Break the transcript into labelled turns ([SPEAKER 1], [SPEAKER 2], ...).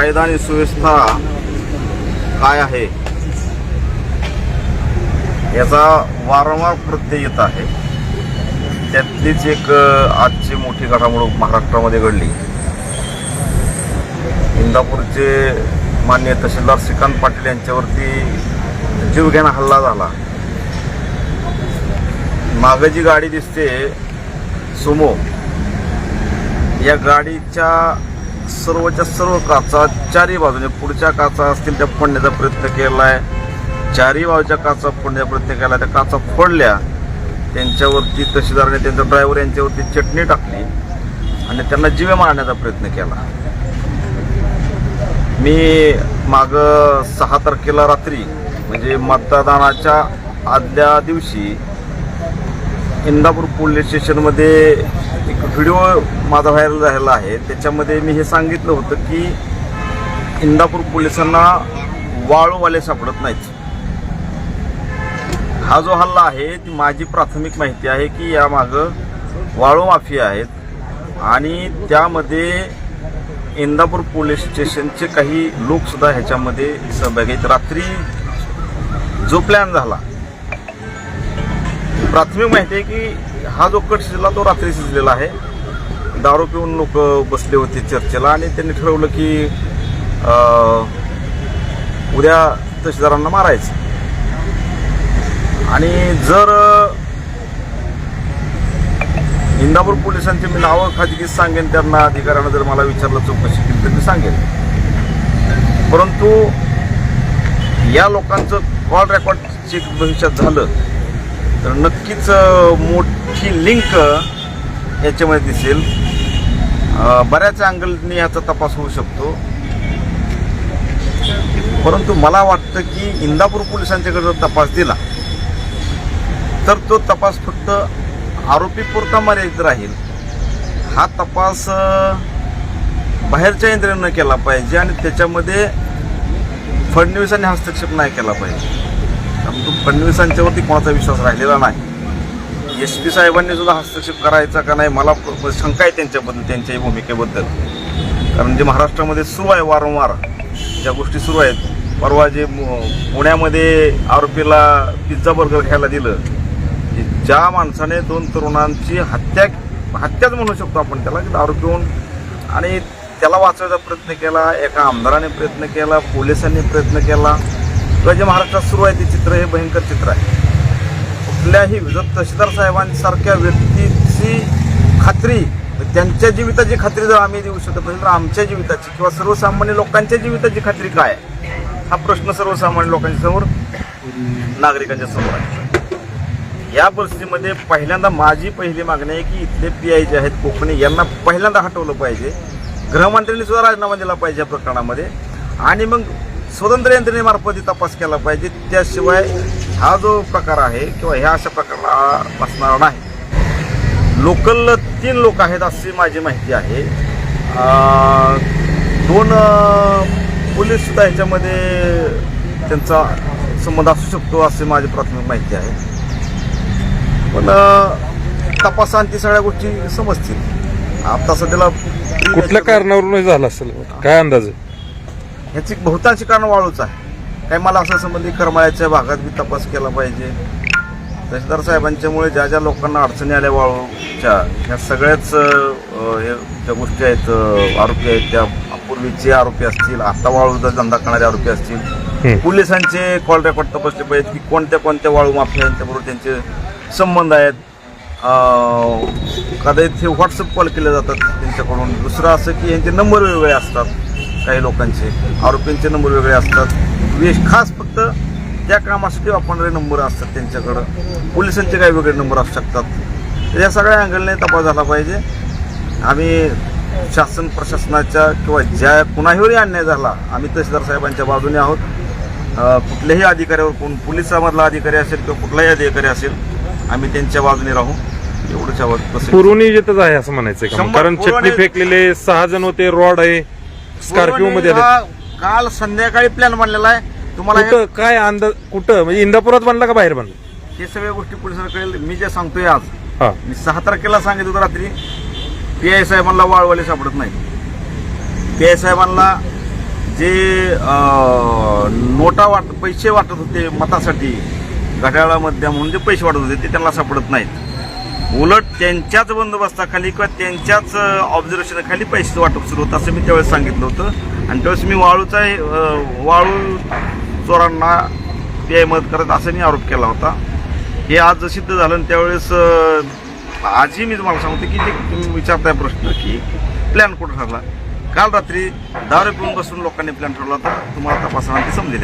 [SPEAKER 1] कायदा आणि सुव्यवस्था काय आहे? याचा वारंवार प्रत्यय येत आहे. त्यातलीच एक आजची मोठी घडामोड महाराष्ट्रामध्ये घडली. इंदापूरचे मान्य तहसीलदार श्रीकांत पाटील यांच्यावरती जीवघेणा हल्ला झाला. मागं जी गाडी दिसते सुमो या गाडीच्या सर्वच्या सर्व काचा चारही बाजूने पुढच्या काचा असतील त्या फोडण्याचा प्रयत्न केला आहे चारही बाजूच्या काचा फोडण्याचा प्रयत्न केला त्या काचा फोडल्या त्यांच्यावरती तहसीलदाराने त्यांचा ड्रायव्हर यांच्यावरती चटणी टाकली आणि त्यांना जीवे मारण्याचा प्रयत्न केला. मी माग सहा तारखेला रात्री म्हणजे मतदानाच्या आदल्या दिवशी इंदापूर पोलीस स्टेशनमध्ये व्हिडिओ माझा व्हायरल झालेला आहे. त्याच्यामध्ये मी हे सांगितलं होतं की इंदापूर पोलिसांना वाळूवाले सापडत नाहीत. हा जो हल्ला आहे ती माझी प्राथमिक माहिती आहे की यामागं वाळू माफिया आहेत आणि त्यामध्ये इंदापूर पोलीस स्टेशनचे काही लोकसुद्धा ह्याच्यामध्ये सहभागी आहेत. रात्री जो प्लॅन झाला प्राथमिक माहिती आहे की हा जो कट शिजला तो रात्री शिजलेला आहे. दारू पिऊन लोक बसले होते चर्चेला आणि त्यांनी ठरवलं की उद्या तहसीलदारांना मारायचं. आणि जर इंदापूर पोलिसांची मी नावं खाजगी सांगेन त्यांना अधिकाऱ्यांना जर मला विचारलं चौकशी केली तर मी सांगेन परंतु या लोकांचं कॉल रेकॉर्ड चेक भविष्यात झालं. तर नक्कीच मोठी लिंक याच्यामध्ये दिसेल. बऱ्याच अँगलनी याचा तपास होऊ शकतो. परंतु मला वाटतं की इंदापूर पोलिसांच्याकडे जर तपास दिला तर तो तपास फक्त आरोपी पुरता मर्यादित राहील. हा तपास बाहेरच्या यंत्रणेनं केला पाहिजे आणि त्याच्यामध्ये फडणवीसांनी हस्तक्षेप नाही केला पाहिजे. परंतु फडणवीसांच्यावरती कोणाचा विश्वास राहिलेला नाही. एस पी साहेबांनी सुद्धा हस्तक्षेप करायचा का नाही मला शंका आहे त्यांच्याबद्दल त्यांच्याही भूमिकेबद्दल. कारण जे महाराष्ट्रामध्ये सुरू आहे वारंवार ज्या गोष्टी सुरू आहेत परवा जे मु- पुण्यामध्ये आरोपीला पिझ्झा बर्गर खायला दिलं की ज्या माणसाने दोन तरुणांची हत्या हत्याच म्हणू शकतो आपण त्याला की दारू पिऊन. आणि त्याला वाचवायचा प्रयत्न केला एका आमदाराने प्रयत्न केला पोलिसांनी प्रयत्न केला. किंवा जे महाराष्ट्रात सुरू आहे ते चित्र हे भयंकर चित्र आहे. कुठल्याही जर तहसीलदार साहेबांसारख्या व्यक्तीची खात्री त्यांच्या जीविताची खात्री जर आम्ही देऊ शकत असेल तर आमच्या जीविताची किंवा सर्वसामान्य लोकांच्या जीविताची खात्री काय आहे? हा प्रश्न सर्वसामान्य लोकांच्या समोर नागरिकांच्या समोर आहे. या परिस्थितीमध्ये पहिल्यांदा माझी पहिली मागणी आहे की इथले पी आय जे आहेत कोकणी यांना पहिल्यांदा हटवलं पाहिजे. गृहमंत्र्यांनी सुद्धा राजीनामा दिला पाहिजे या प्रकरणामध्ये. आणि मग स्वतंत्र यंत्रणेमार्फत तपास केला पाहिजे. त्याशिवाय हा जो प्रकार आहे किंवा ह्या अशा प्रकारला असणार नाही. लोकल तीन लोक आहेत अशी माझी माहिती आहे. दोन पोलीससुद्धा ह्याच्यामध्ये त्यांचा संबंध असू शकतो अशी माझी प्राथमिक माहिती आहे. पण अं, तपासांती सगळ्या गोष्टी समजतील. आता सध्याला
[SPEAKER 2] कुठल्या कारणावरून झालं असेल? काय अंदाज आहे?
[SPEAKER 1] ह्याची बहुतांशी कारण वाळूच आहे. काही मला असं संबंधी करमाळ्याच्या भागात बी तपास केला पाहिजे. तहसीलदार साहेबांच्यामुळे ज्या ज्या लोकांना अडचणी आल्या वाळूच्या ह्या सगळ्याच हे ज्या गोष्टी आहेत आरोपी आहेत त्या पूर्वीचे आरोपी असतील आता वाळूचा धंदा करणारे आरोपी असतील. पोलिसांचे कॉल रेकॉर्ड तपासले पाहिजेत की कोणत्या कोणत्या वाळू माफिया यांच्याबरोबर त्यांचे संबंध आहेत. कदाचित हे व्हॉट्सअप कॉल केले जातात त्यांच्याकडून. दुसरं असं की यांचे नंबर वेगवेगळे असतात. काही लोकांचे आरोपींचे नंबर वेगळे असतात. विश खास फक्त त्या कामासाठी वापरणारे नंबर असतात त्यांच्याकडं पोलिसांचे काही वेगळे नंबर असू शकतात. या सगळ्या अँगलने तपास झाला पाहिजे. आम्ही शासन प्रशासनाच्या किंवा ज्या कुणाहीवरही अन्याय झाला आम्ही तहसीलदार साहेबांच्या बाजूने आहोत. कुठल्याही अधिकाऱ्यावर कोण पोलिसामधला अधिकारी असेल किंवा कुठलाही अधिकारी असेल आम्ही त्यांच्या बाजूने राहू. एवढंच आवाज बसेल
[SPEAKER 2] पूर्वनियोजितच आहे असं म्हणायचं कारण चटणी फेकलेले सहा जण होते रॉड आहे. स्कॉर्पिओ मध्ये आले
[SPEAKER 1] हा काल संध्याकाळी प्लॅन बनलेला आहे. तुम्हाला हे-
[SPEAKER 2] कुठं काय अंदाज कुठं? म्हणजे इंदापुरात बांधला का बाहेर बांधला
[SPEAKER 1] हे सगळ्या गोष्टी पोलिसांना कळेल मी जे सांगतोय आज
[SPEAKER 2] हा.
[SPEAKER 1] मी सहा तारखेला सांगितलं होतं रात्री. पी आय साहेबांना वाळवाले सापडत नाही. पी आय साहेबांना जे अं, नोटा वाट पैसे वाटत होते मतासाठी घड्याळामध्ये म्हणून जे पैसे वाटत होते ते त्यांना सापडत नाहीत. उलट त्यांच्याच बंदोबस्ताखाली किंवा त्यांच्याच ऑब्झर्वेशनखाली पैसे वाटप सुरू होतं असं मी त्यावेळेस सांगितलं होतं. आणि त्यावेळेस मी वाळूचा वाळू चोरांना पी मदत करत असं मी आरोप केला होता. हे आज सिद्ध झालं आणि त्यावेळेस आजही मी तुम्हाला सांगतो की जे तुम्ही विचारताय प्रश्न की प्लॅन कुठं ठरला? काल रात्री दारू पिऊन बसून लोकांनी प्लॅन ठरवला होता. तुम्हाला तपासणार ते समजेल.